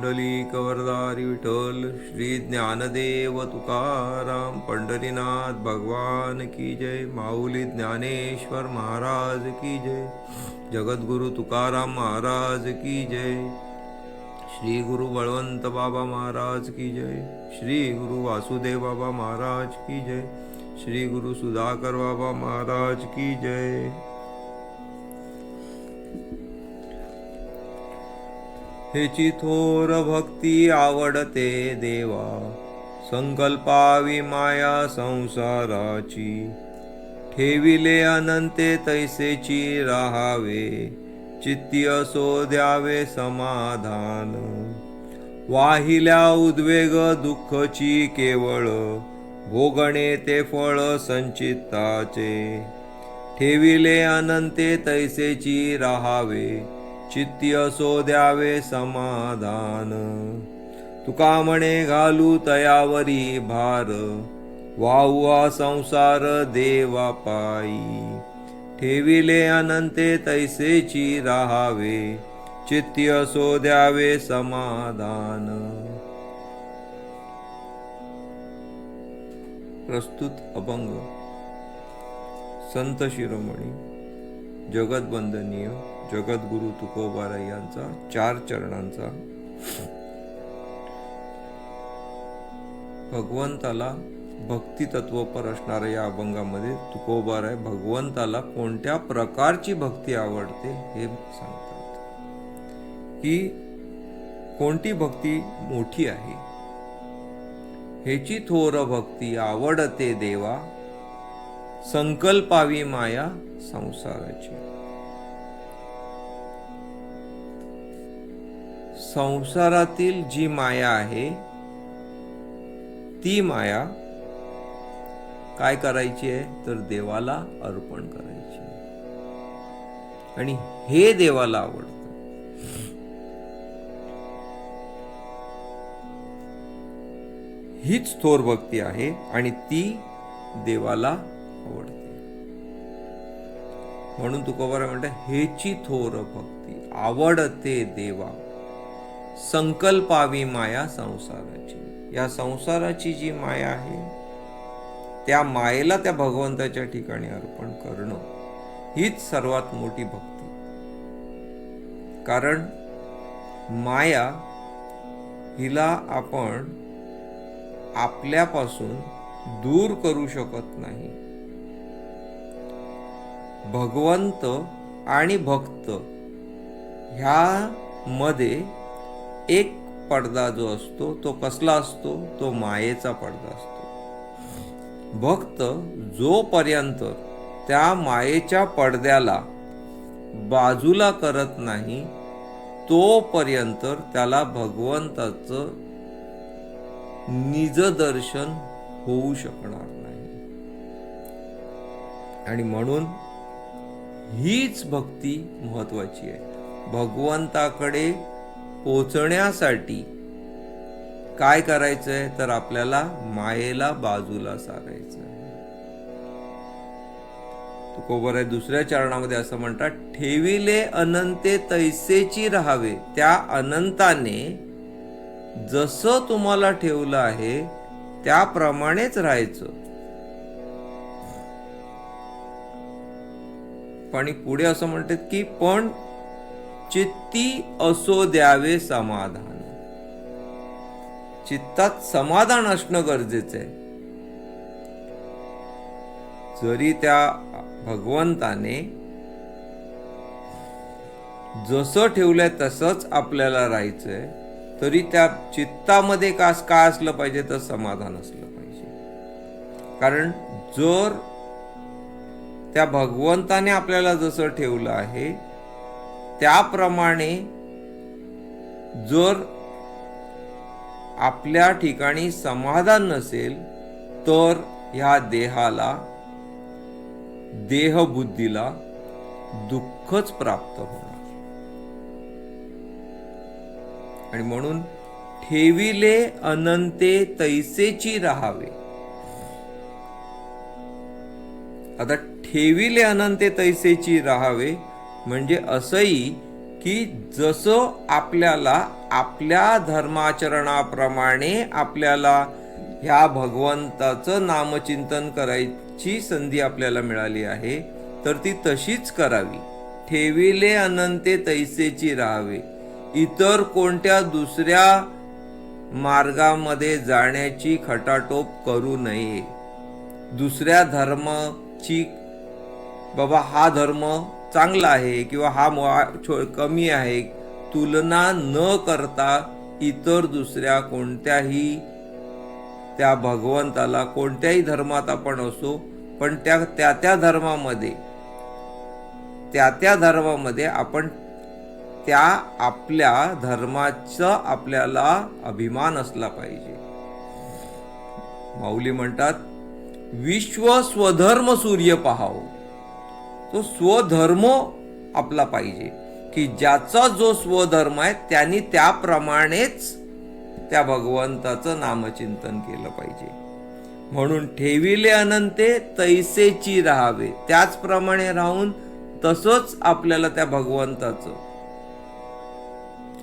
पुंडलिक वरदारी विठ्ठल श्री ज्ञानदेव तुकाराम पंढरीनाथ भगवान की जय माऊली ज्ञानेश्वर महाराज की जय जगद्गुरु तुकाराम महाराज की जय श्री गुरु बळवंत बाबा महाराज की जय श्री गुरु वासुदेव बाबा महाराज की जय श्री गुरु सुधाकर बाबा महाराज की जय. हेची थोर भक्ती आवडते देवा. संकल्पावी माया संसाराची. ठेविले अनंते तैसेची राहावे. चित्ती असो द्यावे समाधान. वाहिल्या उद्वेग दुःखची केवळ. भोगणे ते फळ संचिताचे ठेविले अनंते तैसेची राहावे. चित्ती असो द्यावे समाधान. तुका म्हणे घालू तयावरी भार. वाहुआ संसार देवा पायी. ठेविले अनंते तैसेची राहावे. चित्ती असो द्यावे समाधान. प्रस्तुत अभंग. संत शिरोमणी. जगत वंदनीय जगद्गुरु तुकोबाराय यांचा चार चरणांचा. भगवंताला भक्तितत्वपर असणाऱ्या या अभंगामध्ये तुकोबाराय भगवंताला कोणत्या प्रकारची भक्ती आवडते हे सांगतात. की कोणती भक्ती मोठी आहे? हेची थोर भक्ती आवडते देवा. संकल्पावी माया संसाराची. संसारातील जी माया आहे ती माया काय करायची आहे? तर देवाला अर्पण करायची आहे. आणि हे देवाला आवडतं. हीच थोर भक्ती आहे आणि ती देवाला आवडते. म्हणून तुकोबारा म्हणतात हेची थोर भक्ती आवडते देवा. संकल्पावी माया संसाराची. या संसाराची जी माया आहे त्या मायेला त्या भगवंताच्या ठिकाणी अर्पण करणं हीच सर्वात मोठी भक्ती. कारण माया हिला आपण आपल्यापासून दूर करू शकत नाही. भगवंत आणि भक्त ह्या मध्ये एक पडदा जो असतो तो कसला असतो? तो मायेचा पडदा असतो. भक्त जोपर्यंत त्या मायेच्या पडद्याला बाजूला करत नाही तोपर्यंत त्याला भगवंताचं निजदर्शन होऊ शकणार नाही. आणि म्हणून हीच भक्ती महत्वाची आहे. भगवंताकडे पोचण्यासाठी काय करायचंय तर आपल्याला मायेला बाजूला सारायचं तुकोबर आहे दुसऱ्या चरणामध्ये असं म्हणतात ठेविले अनंते तैसेची राहावे. त्या अनंताने जसं तुम्हाला ठेवलं आहे त्याप्रमाणेच राहायचं. आणि पुढे असं म्हणतात की पण चित्ती असो द्यावे समाधान. चित्तात समाधान असणं गरजेचं आहे. जरी त्या भगवंताने जसं ठेवलंय तसंच आपल्याला राहायचंय तरी त्या चित्तामध्ये कास काय असलं पाहिजे तर समाधान असलं पाहिजे. कारण जर त्या भगवंताने आपल्याला जसं ठेवलं आहे त्याप्रमाणे जर आपल्या ठिकाणी समाधान नसेल तर ह्या देहाला देहबुद्धीला दुःखच प्राप्त होणार. आणि म्हणून ठेविले अनंते तैसेची राहावे. आता ठेविले अनंते तैसेची राहावे म्हणजे असंही की जसं आपल्याला आपल्या धर्माचरणाप्रमाणे आपल्याला ह्या भगवंताचं नामचिंतन करायची संधी आपल्याला मिळाली आहे तर ती तशीच करावी. ठेविले अनंते तैसेची राहावे. इतर कोणत्या दुसऱ्या मार्गामध्ये जाण्याची खटाटोप करू नये. दुसऱ्या धर्माची बाबा हा धर्म चांगला आहे किंवा हा मुळा- छो- कमी आहे तुलना न करता इतर दुसऱ्या कोणत्याही त्या भगवंताला कोणत्याही धर्मात आपण असो पण त्या त्या त्या धर्मामध्ये त्या त्या धर्मामध्ये आपण त्या आपल्या धर्माचा आपल्याला अभिमान असला पाहिजे. माऊली म्हणतात विश्व स्वधर्म सूर्य पहावं. तो स्वधर्म आपला पाहिजे. की ज्याचा जो स्वधर्म आहे त्यांनी त्याप्रमाणेच त्या भगवंताचं नामचिंतन केलं पाहिजे. म्हणून ठेविले अनंते तैसेची राहावे. त्याचप्रमाणे राहून तसंच आपल्याला त्या भगवंताचं.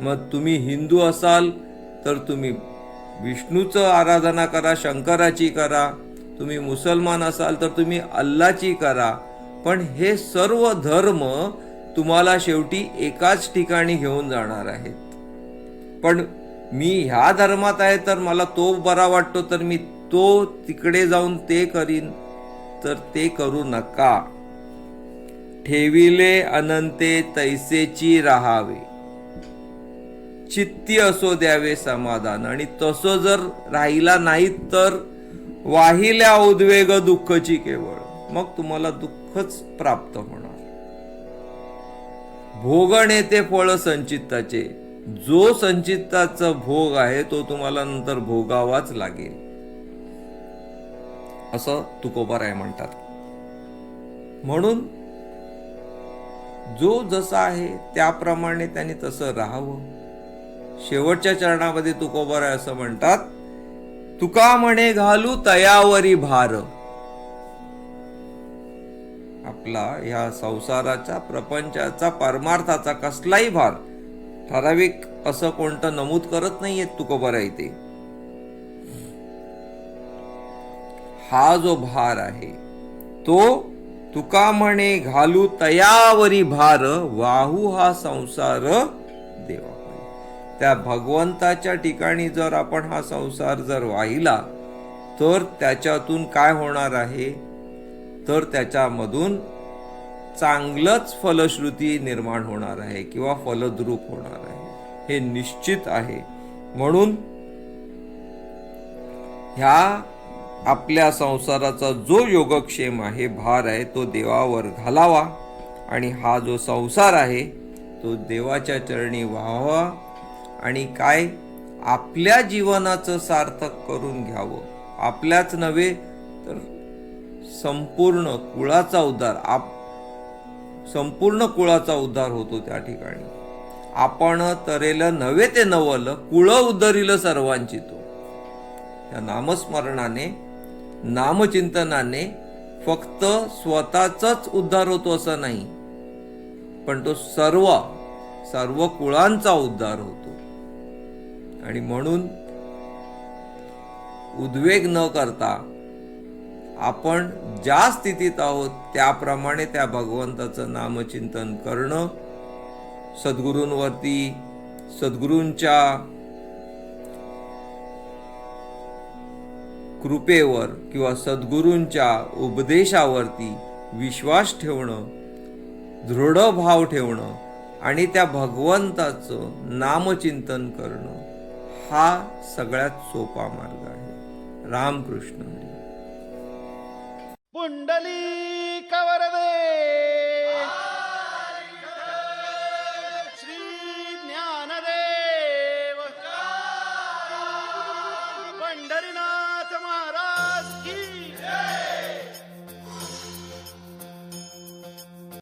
मग तुम्ही हिंदू असाल तर तुम्ही विष्णूचं आराधना करा शंकराची करा. तुम्ही मुसलमान असाल तर तुम्ही अल्लाची करा. पण हे सर्व धर्म तुम्हाला शेवटी एकाच ठिकाणी घेऊन जाणार आहेत. पण मी ह्या धर्मात आहे तर मला तो बरा वाटतो तर मी तो तिकडे जाऊन ते करीन तर ते करू नका. ठेविले अनंते तैसेची राहावे. चित्ती असो द्यावे समाधान आणि तसं जर राहिला नाही तर वाहिल्या उद्वेग दुःखची केवळ. मग तुम्हाला दुःख सुखच प्राप्त होणार. भोगणे ते फळ संचित्ताचे. जो संचित्ताचा भोग आहे तो तुम्हाला नंतर भोगावाच लागेल. असं तुकोबाराय म्हणतात. म्हणून जो जसा आहे त्याप्रमाणे त्याने तसं राहावं. शेवटच्या चरणामध्ये तुकोबाराय असं म्हणतात तुका म्हणे घालू तयावरी भार. आपला ह्या संसाराच्या प्रपंचाचा परमार्थाचा कसलाही भार ठराविक असं कोणतं नमूद करत नाहीये तुकोबाराय ते. हा जो भार आहे तो तुका म्हणे घालू तयावरी भार वाहू हा संसार देवा त्या भगवंताच्या ठिकाणी जर आपण हा संसार जर वाहिला तर त्याच्यातून काय होणार आहे? तर त्याच्यामधून चांगलंच फलश्रुती निर्माण होणार आहे किंवा फलद्रूप होणार आहे. हे निश्चित आहे. म्हणून ह्या आपल्या संसाराचा जो योगक्षेम आहे भार आहे तो देवावर घालावा आणि हा जो संसार आहे तो देवाच्या चरणी व्हावा आणि काय? आपल्या जीवनाचं सार्थक करून घ्यावं. आपल्याच नव्हे तर संपूर्ण कुळाचा उद्धार आप संपूर्ण कुळाचा उद्धार होतो त्या ठिकाणी. आपण तरेलं नव्हे ते नवल कुळ उद्धरिलं सर्वांची तो. या नामस्मरणाने नामचिंतनाने फक्त स्वतःचाच उद्धार होतो असं नाही पण तो सर्व सर्व कुळांचा उद्धार होतो. आणि म्हणून उद्वेग न करता आपण ज्या स्थितीत आहोत त्याप्रमाणे त्या भगवंताचं नामचिंतन करणं सद्गुरूंवरती सद्गुरूंच्या कृपेवर किंवा सद्गुरूंच्या उपदेशावरती विश्वास ठेवणं दृढ भाव ठेवणं आणि त्या भगवंताचं नामचिंतन करणं हा सगळ्यात सोपा मार्ग आहे. रामकृष्ण हरी पुंडली